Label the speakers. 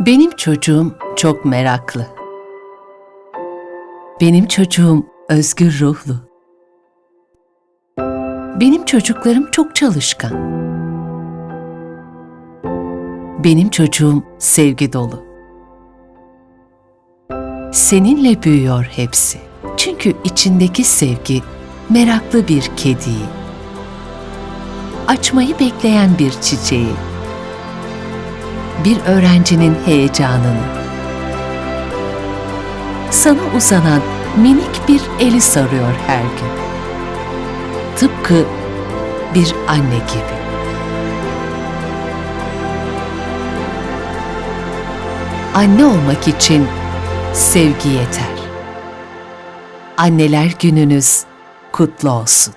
Speaker 1: Benim çocuğum çok meraklı. Benim çocuğum özgür ruhlu. Benim çocuklarım çok çalışkan. Benim çocuğum sevgi dolu. Seninle büyüyor hepsi. Çünkü içindeki sevgi meraklı bir kediyi, açmayı bekleyen bir çiçeği, bir öğrencinin heyecanını, sana uzanan minik bir eli sarıyor her gün. Tıpkı bir anne gibi. Anne olmak için sevgi yeter. Anneler gününüz kutlu olsun.